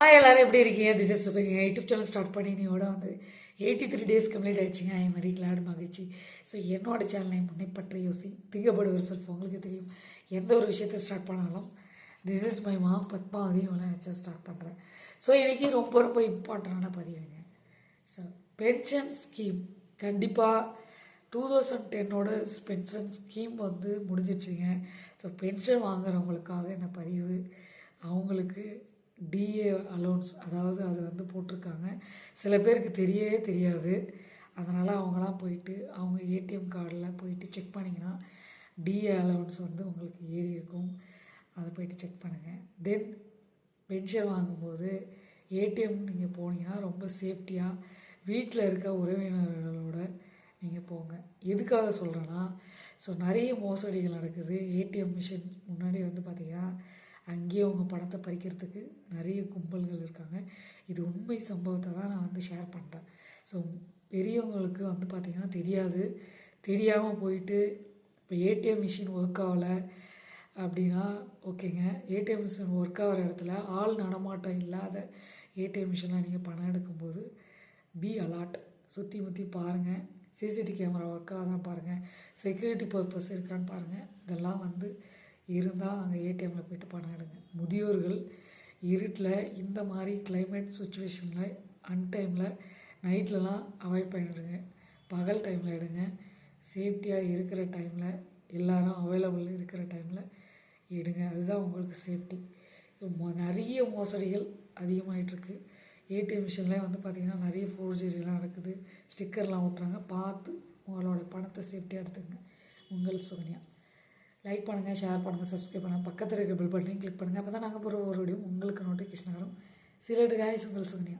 Hi எல்லோரும் எப்படி இருக்கீங்க? This is Subiniya YouTube channel start பண்ணி நீயோட வந்து எயிட்டி த்ரீ டேஸ் கம்ப்ளீட் ஆயிடுச்சுங்க. ஐ மாதிரி கிளாடு மகிழ்ச்சி. ஸோ என்னோட சேனலை முன்னே பற்றி யோசி திங்கப்படுவர் செல்ஃப் உங்களுக்கு தெரியும். எந்த ஒரு விஷயத்தை ஸ்டார்ட் பண்ணாலும் திஸ் இஸ் மை மா பத்மா அதையும் நினச்சா ஸ்டார்ட் பண்ணுறேன் ஸோ இன்றைக்கி ரொம்ப ரொம்ப இம்பார்ட்டண்டான பதிவுங்க. ஸோ பென்ஷன் ஸ்கீம் கண்டிப்பாக டூ தௌசண்ட் டென்னோட பென்ஷன் ஸ்கீம் வந்து முடிஞ்சிச்சுங்க ஸோ பென்ஷன் வாங்குறவங்களுக்காக இந்த பதிவு அவங்களுக்கு டிஏ அலோன்ஸ் அதாவது அது வந்து போட்டிருக்காங்க. சில பேருக்கு தெரியவே தெரியாது. அதனால் அவங்களாம் போயிட்டு அவங்க ஏடிஎம் கார்டில் போயிட்டு செக் பண்ணிங்கன்னா டிஏ அலோன்ஸ் வந்து உங்களுக்கு ஏறி இருக்கும். அதை போயிட்டு செக் பண்ணுங்கள் தென் பென்ஷன் வாங்கும்போது ஏடிஎம் நீங்கள் போனீங்கன்னா ரொம்ப சேஃப்டியாக வீட்டில் இருக்க உறவினர்களோட நீங்கள் போங்க. எதுக்காக சொல்கிறேன்னா ஸோ நிறைய மோசடிகள் நடக்குது. ஏடிஎம் மிஷின் முன்னாடி வந்து பார்த்திங்கன்னா அங்கேயே அவங்க பணத்தை பறிக்கிறதுக்கு நிறைய கும்பல்கள் இருக்காங்க. இது உண்மை சம்பவத்தை தான் நான் வந்து ஷேர் பண்ணுறேன் ஸோ பெரியவங்களுக்கு வந்து பார்த்திங்கன்னா தெரியாது. தெரியாமல் போயிட்டு இப்போ ஏடிஎம் மிஷின் ஒர்க் ஆகலை அப்படின்னா ஓகேங்க. ஏடிஎம் மிஷின் ஒர்க் ஆகிற இடத்துல ஆள் நடமாட்டம் இல்லாத ஏடிஎம் மிஷினில் நீங்கள் பணம் எடுக்கும்போது பி அலாட் சுற்றி முற்றி பாருங்கள் சிசிடிவி கேமரா ஒர்க்காக தான் பாருங்கள் செக்யூரிட்டி பர்பஸ் இருக்கான்னு பாருங்கள் இதெல்லாம் வந்து இருந்தால் அங்கே ஏடிஎம்மில் போயிட்டு பணம் எடுங்க. முதியோர்கள் இருட்டில் இந்த மாதிரி கிளைமேட் சுச்சுவேஷனில் அன்டைமில் நைட்லலாம் அவாய்ட் பண்ணிடுங்க. பகல் டைமில் எடுங்க. சேஃப்டியாக இருக்கிற டைமில் எல்லாரும் அவைலபிள் இருக்கிற டைமில் எடுங்க. அதுதான் உங்களுக்கு சேஃப்டி நிறைய மோசடிகள் அதிகமாகிட்டுருக்கு ஏடிஎம் மிஷின்லேயே வந்து பார்த்திங்கன்னா நிறைய ஃபோர்ஜரிலாம் நடக்குது. ஸ்டிக்கர்லாம் ஓட்டுறாங்க பார்த்து உங்களோட பணத்தை சேஃப்டியாக எடுத்துக்கங்க. உங்கள் சுகன்யா லைக் பண்ணுங்கள் ஷேர் பண்ணுங்கள் சப்ஸ்கிரைப் பண்ணுங்கள் பக்கத்தில் இருக்க பில் பட்டனையும் கிளிக் பண்ணுங்கள் அப்போ தான் நாங்கள் போகிற ஒரு வீடியோ உங்களுக்கு நோட்டிஃபிகேஷன் வரும். சிலடு காய்ஸ் உங்கள் சுகன்யா.